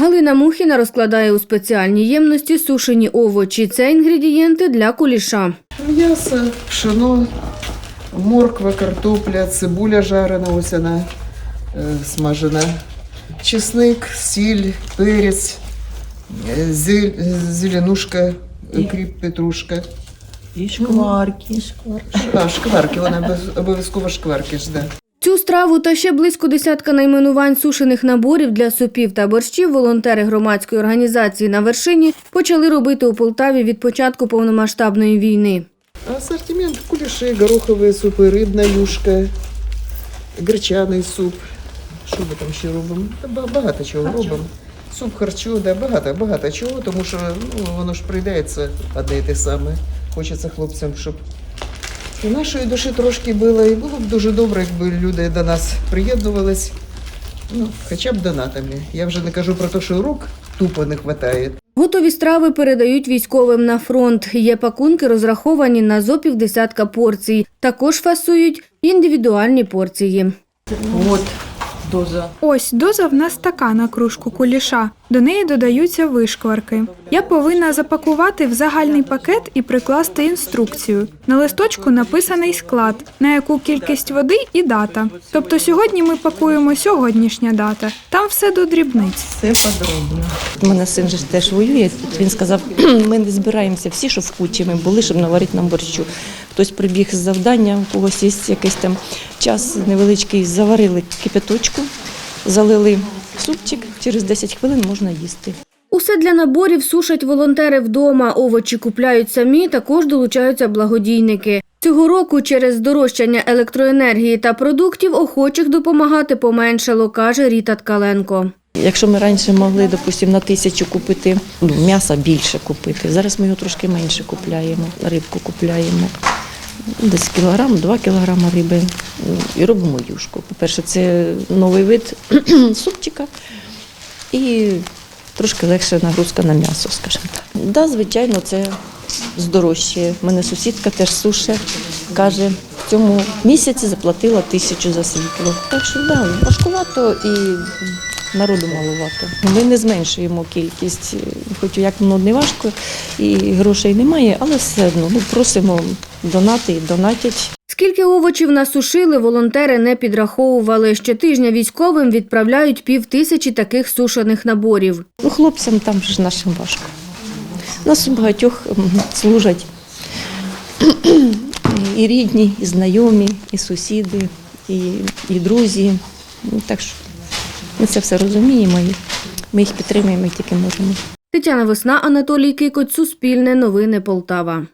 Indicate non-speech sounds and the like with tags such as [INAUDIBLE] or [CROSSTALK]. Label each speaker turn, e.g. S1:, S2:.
S1: Галина Мухіна розкладає у спеціальній ємності сушені овочі. Це інгредієнти для куліша.
S2: М'ясо, пшено, морква, картопля, цибуля жарена, ось вона е, смажена, чесник, сіль, перець, е, зель, зеленушка, е, кріп, петрушка.
S3: І шкварки.
S2: А, шкварки, вона обов'язково шкварки ж, да.
S1: Цю страву та ще близько десятка найменувань сушених наборів для супів та борщів волонтери громадської організації на вершині почали робити у Полтаві від початку повномасштабної війни.
S2: Ассортимент куліші, горохові супи, рибна юшка, гречаний суп. Що ми там ще робимо? Ба- багато чого робимо. Суп харчо, да, багато, багато чого, тому що ну, воно ж прийдеться одне і те саме. Хочеться хлопцям, щоб і нашої душі трошки було, і було б дуже добре, якби люди до нас приєднувались. Ну, хоча б донатами. Я вже не кажу про те, що рук тупо не вистачає.
S1: Готові страви передають військовим на фронт. Є пакунки, розраховані на зо півдесятка порцій. Також фасують індивідуальні порції.
S3: От доза.
S4: Ось доза в нас така на кружку куліша. До неї додаються вишкварки. Я повинна запакувати в загальний пакет і прикласти інструкцію. На листочку написаний склад, на яку кількість води і дата. Тобто сьогодні ми пакуємо сьогоднішня дата. Там все до дрібниць.
S3: Все подробно.
S5: У мене син же теж воює. Він сказав, [CLEARS THROAT] ми не збираємося всі, що в кучі ми були, щоб наварити нам борщу. Хтось прибіг з завдання, у когось є якийсь там час невеличкий, заварили кипяточку, залили супчик, через 10 хвилин можна їсти.
S1: Усе для наборів сушать волонтери вдома. Овочі купляють самі, також долучаються благодійники. Цього року через здорожчання електроенергії та продуктів охочих допомагати поменшало, каже Ріта Ткаленко.
S5: Якщо ми раніше могли, допустимо, на тисячу купити ну, м'яса більше купити, зараз ми його трошки менше купляємо, рибку купляємо. Десь кілограм, два кілограми риби і робимо юшку. По-перше, це новий вид [CLEARS THROAT] супчика і трошки легша нагрузка на м'ясо, скажімо так. Да, звичайно, це здорожчає. У мене сусідка теж суше, каже, в цьому місяці заплатила тисячу за світло. Так що да, важкувато і народу малувато. Ми не зменшуємо кількість, хоч як воно не важко, і грошей немає, але все одно ну, просимо донати і донатять.
S1: Скільки овочів насушили, волонтери не підраховували. Щотижня військовим відправляють пів тисячі таких сушених наборів.
S5: Ну, хлопцям там ж нашим важко. Нас багатьох служать і рідні, і знайомі, і сусіди, і, і друзі. Ну, Так що ми це все розуміємо і ми їх підтримуємо, як тільки можемо.
S1: Тетяна Весна, Анатолій Кикоць, Суспільне новини Полтава.